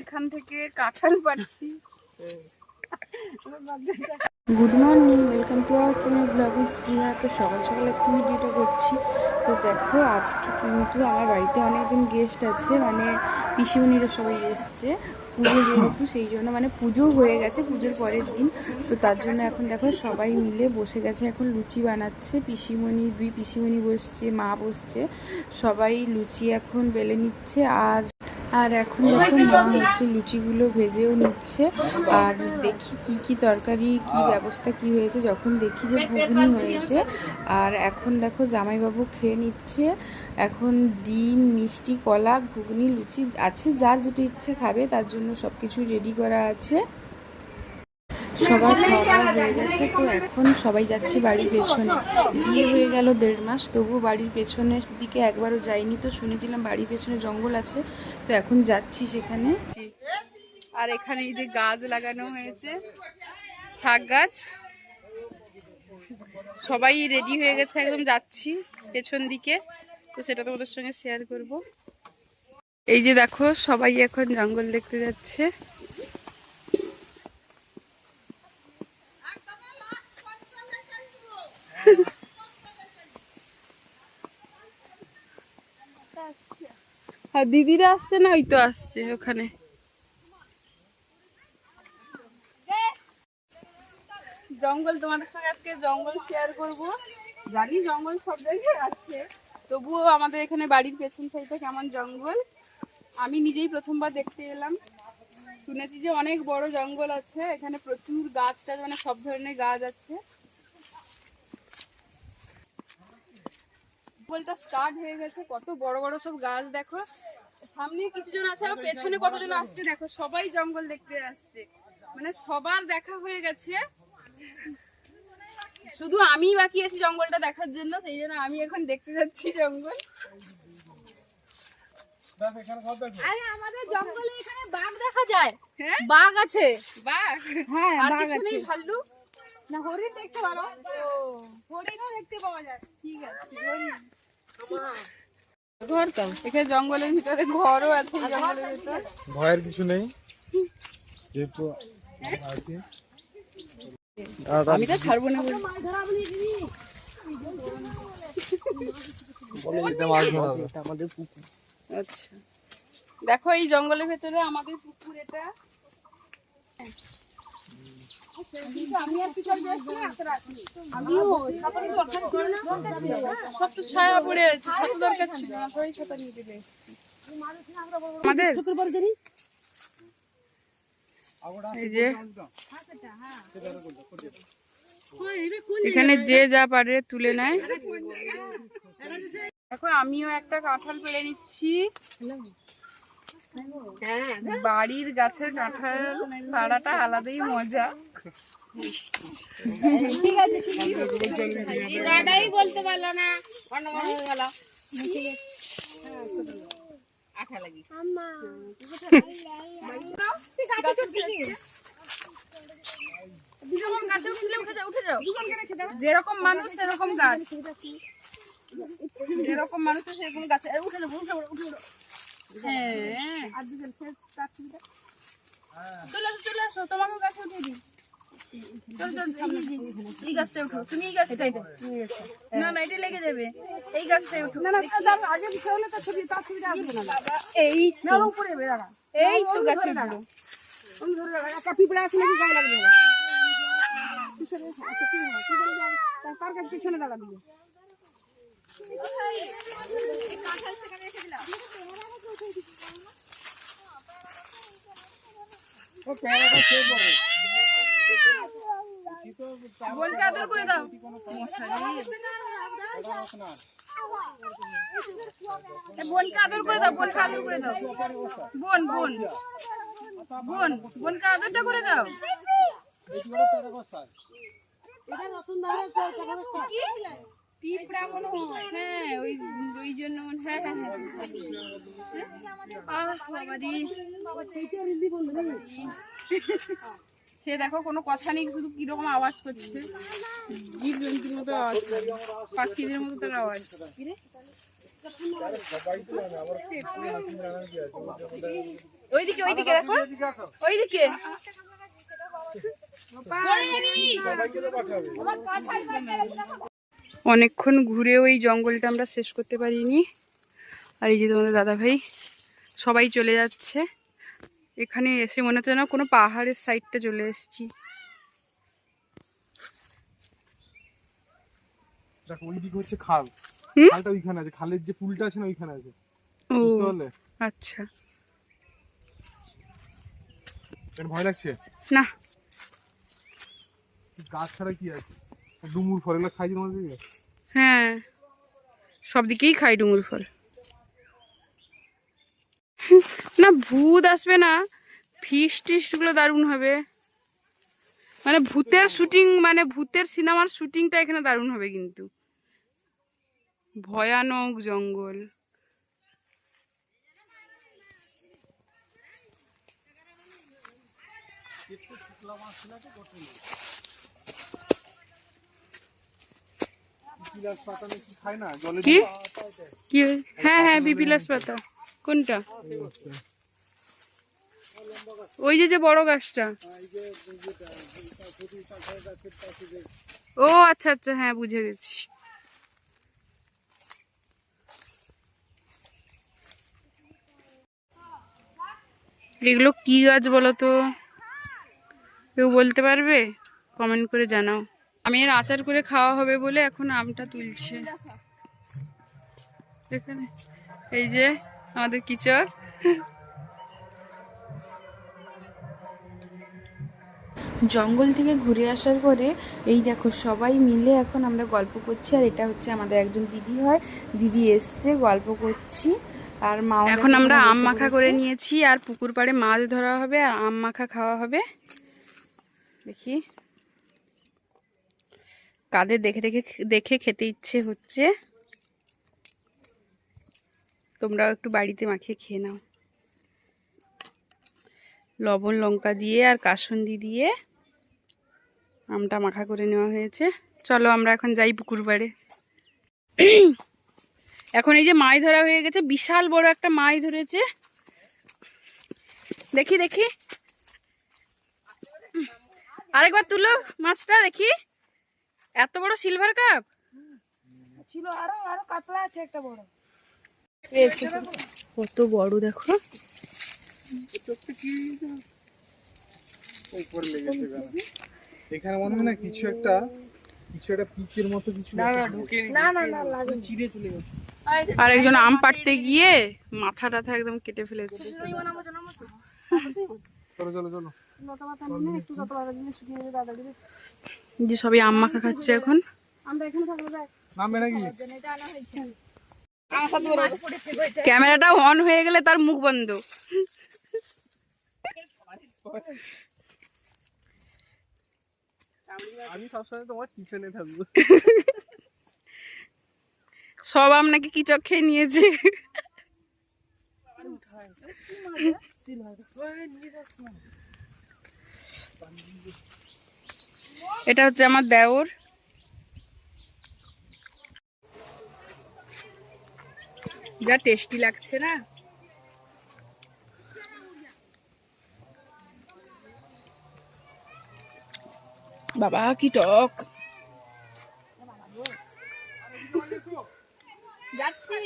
এখান থেকে কাঁঠাল পাচ্ছি good morning welcome to our channel blog স্প্রিয়া তো সকাল সকাল আজকে আমি ভিডিওটা করছি। তো দেখো, আজকে কিন্তু আমার বাড়িতে অনেকজন গেস্ট আছে মানে পিসিমণিরা সবাই এসছে। পুজো যেহেতু, সেই জন্য মানে পুজো হয়ে গেছে, পুজোর পরের দিন। তো তার জন্য এখন দেখো, সবাই মিলে বসে গেছে, এখন লুচি বানাচ্ছে। পিসিমণি, দুই পিসিমণি বসছে, মা বসছে। সবাই লুচি এখন বেলে নিচ্ছে, আর আর এখন যখন মা হচ্ছে লুচিগুলো ভেজেও নিচ্ছে আর দেখি কি কি তরকারি কি ব্যবস্থা কি হয়েছে যখন দেখি যে ঘুগনি হয়েছে। আর এখন দেখো জামাইবাবু খেয়ে নিচ্ছে। এখন ডিম মিষ্টি কলা ঘুগনি লুচি আছে যার যেটা ইচ্ছে খাবে তার জন্য সব কিছু রেডি করা আছে। সবার খাওয়া হয়ে গেছে, তো এখন সবাই যাচ্ছে বাড়ির পেছনে। বিয়ে হয়ে গেল দেড় মাস তবু বাড়ির পেছনের দিকে একবারও যাইনি তো শুনেছিলাম বাড়ির পেছনে জঙ্গল আছে, তো এখন যাচ্ছি সেখানে। আর এখানে এই যে গাছ লাগানো হয়েছে, শাক গাছ। সবাই রেডি হয়ে গেছে, একদম যাচ্ছি পেছন দিকে, তো সেটা তোমাদের সঙ্গে শেয়ার করব। এই যে দেখো, সবাই এখন জঙ্গল দেখতে যাচ্ছে। আর দিদিরা আসছে না, ওই তো আসছে ওখানে। জঙ্গল, তোমাদের সঙ্গে আজকে জঙ্গল শেয়ার করব। জানি জঙ্গল সব জায়গায় আছে, তবুও আমাদের এখানে বাড়ির পেছন সাইডটা কেমন জঙ্গল। আমি নিজেই প্রথমবার দেখতে এলাম। শুনেছি যে অনেক বড় জঙ্গল আছে, এখানে প্রচুর গাছ টাছ মানে সব ধরনের গাছ আছে। জঙ্গলটা স্টার্ট হয়ে গেছে। কত বড় বড় সব গাছ দেখো। সামনে কিছু জন আছে আবার পেছনে কতজন আসছে দেখো। সবাই জঙ্গল দেখতে আসছে। মানে সবার দেখা হয়ে গেছে। শুধু আমি বাকি আছি জঙ্গলটা দেখার জন্য সেই জন্য আমি এখন দেখতে যাচ্ছি জঙ্গল। আরে আমাদের জঙ্গলে এখানে বাঘ দেখা যায়। হ্যাঁ? বাঘ আছে। বাঘ? হ্যাঁ আর বাঘ কিছু আছে। নেই ভাল্লুক না হরিণ দেখতে পারো হরিণও দেখতে পাওয়া যায়। ঠিক আছে হরিণ। ঘর তো? এখানে জঙ্গলের ভিতরে ঘরও আছে জঙ্গলের ভিতর। ভয়ের কিছু নেই। যেহেতু আমি তো ছাড়বো না আচ্ছা। দেখো এই জঙ্গলের ভেতরে আমাদের পুকুর এটা। ছায়া পড়ে আছে ছাতা দরকার ছিল না। তাই ছাতা নিয়ে দিলে আমাদের? এখানে যে যা পারে তুলে নেয়। এখন আমিও একটা কাঁঠাল পেড়ে নিচ্ছি। বাড়ির গাছের কাঁঠাল পাড়াটা আলাদাই মজা। এটাই বলতে পারল না অন্য হয়ে গেল। আঠা লাগি। যেরকম গাছে উঠলে উঠে যাও উঠে যাও। যেরকম মানুষ সেরকম গাছ। যেরকম মানুষ সেরকম গাছে উঠে যাব উঠে যাব উঠে যাব। হ্যাঁ আর দুজন চলে আসো চলে আসো তোমাকে গাছে উঠিয়ে দিই চলো চলো সামনে এই গাছটা উঠো তুমি এই না না এটা লেগে যাবে এই উঠো না না আগে তার ছবি তার ছবিটা আসবে না এই না উপরে বেড়া এই তো গাছে উঠল আমি ধরে রাখা একটা পিঁপড়া আছে নাকি গায়ে লাগবে পিছনে আচ্ছা কি হয় তার কাছে পিছনে দাঁড়াবি বলকে আদর করে দাও। বোনকে আদর করে দাও, বোনকে আদর করে দাও। বোন বোন। বোন, বোনকে আদরটা করে দাও। পিঁপড়া মনে হয়। হ্যাঁ ওই ওই জন্য মনে হয়। হ্যাঁ হ্যাঁ আহ বাবারি সে দেখো কোনো কথা নেই শুধু কীরকম আওয়াজ করছে। জীব জন্তুর মতো আওয়াজ। পাখিদের মতো তার আওয়াজ। ওইদিকে ওইদিকে দেখো। ওইদিকে। সবাইকে তো পাঠাবে। অনেকক্ষণ ঘুরে ওই জঙ্গলটা আমরা শেষ করতে পারিনি। আর এই যে তোমাদের দাদা ভাই সবাই চলে যাচ্ছে। এখানে এসে মনে হচ্ছে না কোনো পাহাড়ের সাইডটা চলে এসেছি। দেখো ওইদিকে হচ্ছে খাল? খালটা ওইখানে আছে। খালের যে পুলটা আছে না ওইখানে আছে। বুঝতে পারলে? আচ্ছা। ভয় লাগছে? না। গাছ ছাড়া কি আছে? ডুমুর ফল খাই হ্যাঁ সব দিকেই খাই ডুমুর ফল। না, ভূত আসবে না ফিস টিস্টগুলো দারুণ হবে। মানে ভূতের শুটিং মানে ভূতের সিনেমার শুটিংটা এখানে দারুণ হবে কিন্তু। ভয়ানক জঙ্গল পিলাস পাতা নাকি খায় না জলে কি কি? হয়ে- হ্যাঁ হ্যাঁ বিপিলাস পাতা। কোনটা? ওই যে যে বড় গাছটা। ও আচ্ছা আচ্ছা হ্যাঁ বুঝে গেছি। এগুলো কি গাছ বলো তো? কেউ বলতে পারবে? কমেন্ট করে জানাও। আমি এর আচার করে খাওয়া হবে বলে এখন আমটা তুলছে। এখানে এই যে আমাদের কিচক। জঙ্গল থেকে ঘুরে আসার পরে এই দেখো সবাই মিলে এখন আমরা গল্প করছি আর এটা হচ্ছে আমাদের একজন দিদি হয়। দিদি এসছে গল্প করছি আর মা এখন আমরা আম মাখা করে নিয়েছি আর পুকুর পাড়ে মাছ ধরা হবে আর আম মাখা খাওয়া হবে। দেখি। কাদের দেখে দেখে দেখে খেতে ইচ্ছে হচ্ছে। তোমরাও একটু বাড়িতে মাখিয়ে খেয়ে নাও। লবণ, লঙ্কা দিয়ে আর কাসুন্দি দিয়ে আমটা মাখা করে নেওয়া হয়েছে। চলো আমরা এখন যাই পুকুর পাড়ে। এখন এই যে মাছ ধরা হয়ে গেছে, বিশাল বড় একটা মাছ ধরেছে। দেখি দেখি। আরেকবার তুলো মাছটা, দেখি। এত বড় সিলভার কাপ ছিল আরও আরও কাতলা আছে একটা বড়। পেয়েছে। কত বড় দেখো। এখানে। মনে হয় না কিছু একটা কিছু একটা পিচের মতো কিছু ঢুকে না না না লাগে চিড়ে চলে গেছে। আর একজন আম পাড়তে গিয়ে মাথা টাথা একদম কেটে ফেলেছে। চলো চলো চলো যে সবই আম মাখা খাচ্ছে এখন। ক্যামেরাটা অন হয়ে গেলে তার মুখ বন্ধ। আমি সবসময় তোমার পিছনে থাকব। সব আম নাকি কি খেয়ে নিয়েছে? এটা হচ্ছে আমার দেওর। যা টেস্টি লাগছে না? বাবা কি টক। যাচ্ছি।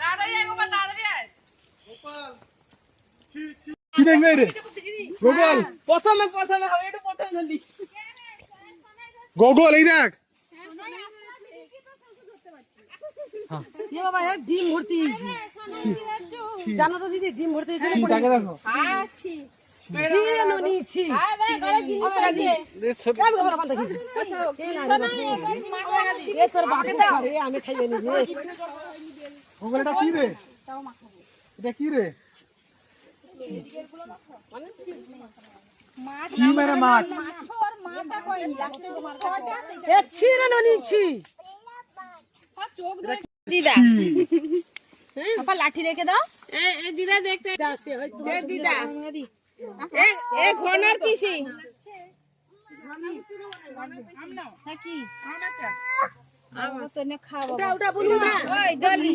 তাড়াতাড়ি। কি দেখবে রে গোগল। প্রথমে প্রথমে হবে একটু প্রথমে ধরলি। গোগল এই দেখ। ডিম ভর্তি হয়েছে। জানো তো দিদি ডিম ভর্তি হয়েছে দেখো। আমি খাইবে নিজে গোগল এটা কি রে? এটা কি রে? ছি মানে মাছ। এ ছিঁড়ে নিয়েছি দিদা। পাপা লাঠি রেখে দাও। এ এ দিদা দেখতে। আসে এ দিদা। এ এ ঘনার পিসি। ওটা ওটা বলুন না ওই ডলি।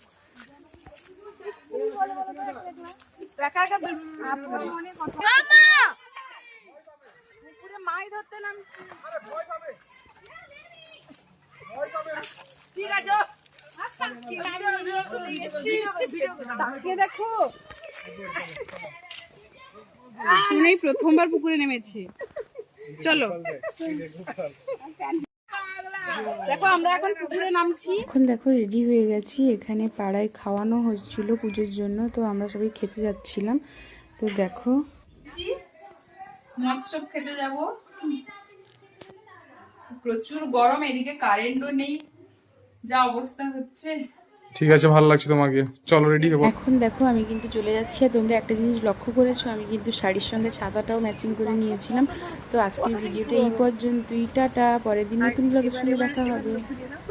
দেখ প্রথমবার পুকুরে নেমেছি। চলো। দেখো আমরা এখন পুকুরে নামছি। এখন দেখো রেডি হয়ে গেছি। এখানে পাড়ায় খাওয়ানো হয়েছিল পুজোর জন্য তো আমরা সবাই খেতে যাচ্ছিলাম। তো দেখো। মৎস্য খেতে যাব। প্রচুর গরম এদিকে কারেন্টও নেই। যা অবস্থা হচ্ছে। ঠিক আছে, ভালো লাগছে তোমাকে। চলো রেডি হব। এখন দেখো, আমি কিন্তু চলে যাচ্ছি তোমরা একটা জিনিস লক্ষ্য করেছ, আমি কিন্তু শাড়ির সঙ্গে ছাতাটাও ম্যাচিং করে নিয়েছিলাম। তো আজকের ভিডিওটা এই পর্যন্তই, টাটা। পরের দিন নতুন ব্লগের সঙ্গে দেখা হবে।